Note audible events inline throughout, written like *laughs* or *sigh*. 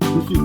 볼수 있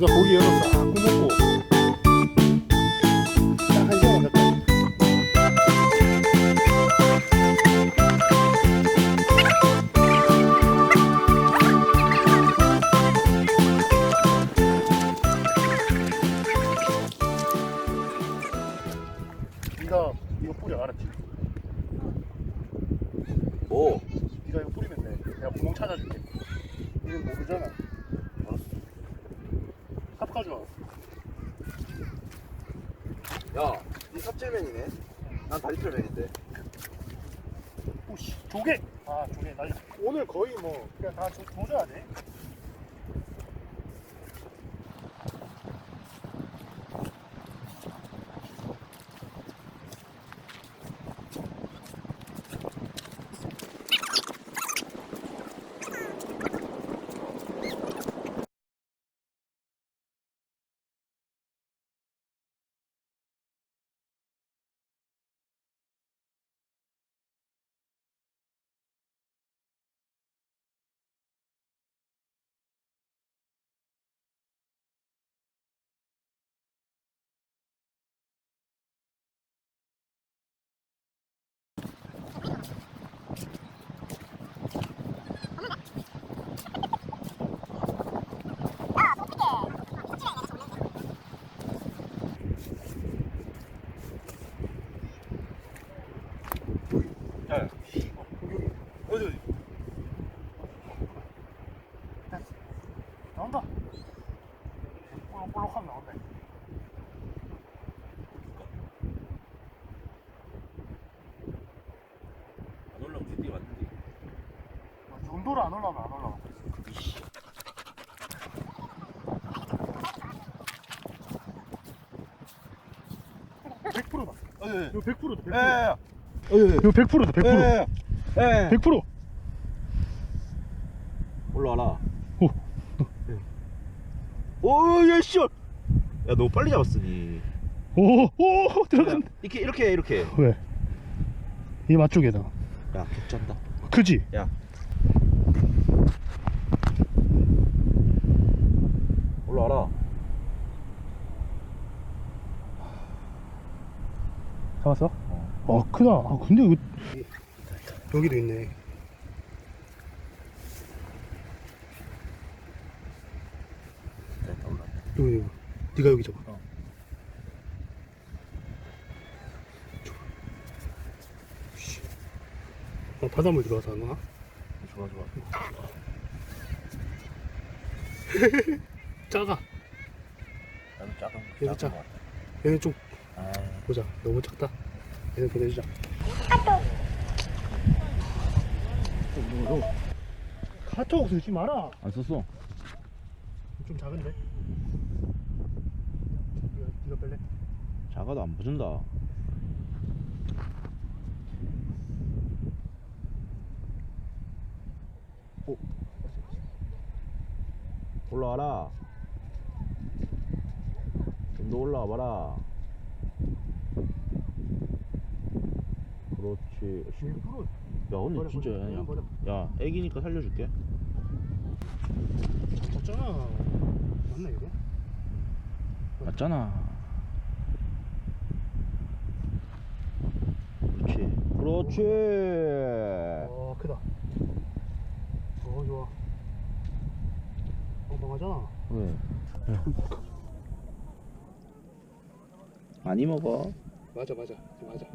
여기가 고기 열어 싹 구먹고 딱한 시간 됐다. 네가 이거 뿌려 알았지? 오. 네가 이거 뿌리면 돼. 내가 구멍 찾아줄게. 이건 모르잖아. 알았어. 삽 가져와. 야, 니 삽질맨이네. 난 다리털맨인데. 오씨 조개. 아 조개 나 오늘 거의 뭐 그냥 다 조, 조져야 돼. 야, 어디 어디? 나온다. 볼록볼록하면 나온다. 안 올라오면 뒤에 맞는데. 이 정도로 안 올라오면 안 올라가. 백프로다 어, 예. 이거 100%다. 100%. 예. 예. 이거 100%다. 100%. 예. 예. 100%. 올라와라. 오. 오, 야, 씨. 야, 너무 빨리 잡았어, 니. 오, 오, 들어간다. 이렇게 이렇게 해, 이렇게. 왜? 이 맛쪽에다. 야, 격짠다. 크지? 야. 올라와라. 잡았어? 어, 크다. 아, 근데 이거 여기도 있네. 여기, 여기. 네가 여기 잡아. 어. 씨. 어, 바닷물 들어가서 안 와? 좋아, 좋아. *laughs* 작아. 나도 작은 얘도 작은 작. 거 같아. 얘는 좀 아, 보자. 너무 작다. 얘는 보내주자. 카톡 쓰지 마라. 안 썼어. 좀 작은데. 이거 이거 뺄래? 작아도 안 봐준다. 오. 올라와라. 좀 더 올라와 봐라. 그렇지. 일부러 야, 버려, 진짜 버려, 야, 버려. 야, 애기니까 살려줄게. 작잖아. 맞나 이거? 맞잖아. 그렇지. 그렇지. 어 크다. 어 좋아. 엉망하잖아. 왜? 많이 먹어. 맞아 맞아 맞아.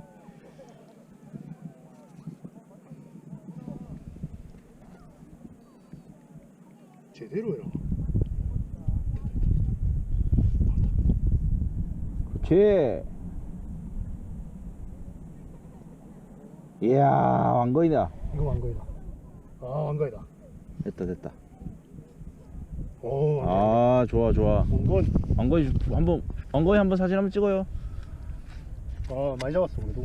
제대로 해라. 그렇지. 이야 왕거이다 이거 왕거이다. 아 왕거이다. 됐다 됐다 오. 아 좋아 좋아 왕건. 왕거이 한번 왕거이 한번 사진 한번 찍어요 아 많이 잡았어 그래도.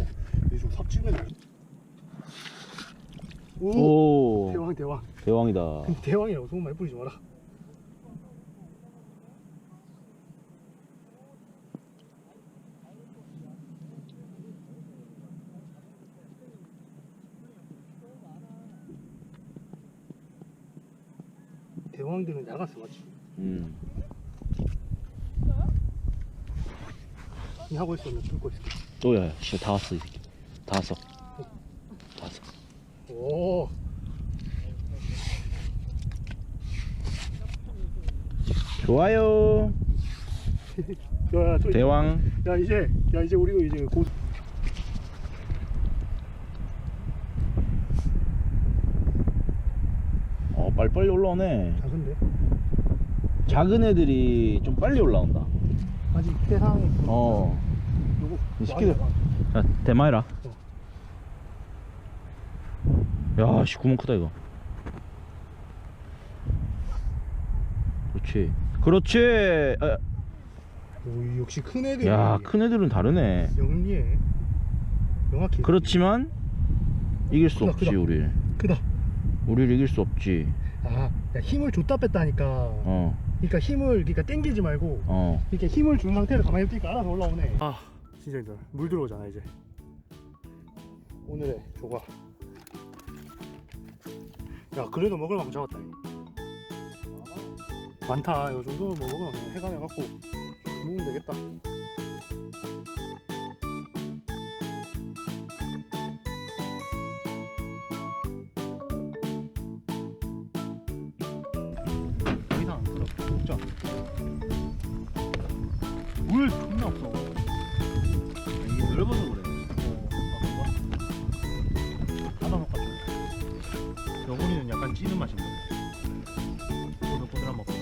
좀 삭지면. 오. 오 대왕 대왕. 대왕이다 *laughs* 대왕이라고 소문 많이 뿌리지 마라. 대왕들은 나갔어 맞지? 음. 이 하고 있으면 죽고 있을게. 오야 진짜 다 왔어 이 새끼 다 왔어 다 왔어 오. 좋아요 *laughs* 야, 야, 또 대왕 야 이제 야 이제 우리도 이제 곧 빨리빨리 올라오네 작은데 작은 애들이 좀 빨리 올라온다 아직 해상이 좀어 요거 이 새끼들. 자, 대마이라. 야, 씨, 구멍 크다, 이거. 그렇지. 그렇지. 아, 오, 역시 큰 애들 야, 큰 애들은 다르네. 영리해 명확히 그렇지만, 이길 수 크다, 없지, 크다. 우릴. 크다 우릴 이길 수 없지. 아 야, 힘을 줬다 뺐다니까. 어, 그러니까 힘을 그러니까 땡기지 말고 어. 이렇게 힘을 준 상태에서 가만히 있으니까 알아서 올라오네. 아 진짜 힘들어 물 들어오잖아 이제. 오늘의 조각 야 그래도 먹을 만큼 잡았다. 이거. 많다. 요 정도는 뭐 먹으면 그냥 해감해갖고 먹으면 되겠다 없어 이게 넓어서 그래. 어, 하나 먹까 좀. 여분이는 약간 찌는 맛인데. 꼬들꼬들한 맛보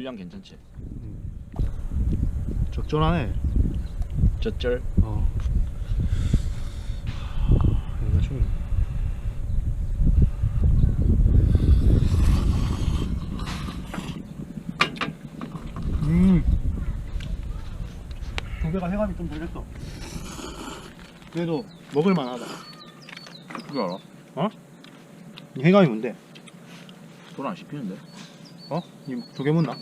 물량 괜찮지? 적절하네. 젖절. 어. 여기가 좀. 음. 조개가 해감이 좀 덜했어. 그래도 먹을 만하다. 그거 알아? 이 해감이 뭔데? 손안 씹히는데? 어? 이 조개 묻나?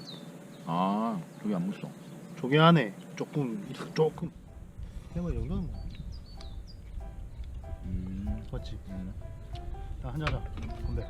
아, 저기 안 묻어. 조개 안에 조금 조금. 해감이 정도는 뭐 음. 맞지? 음. 자 한잔 하자. 건배.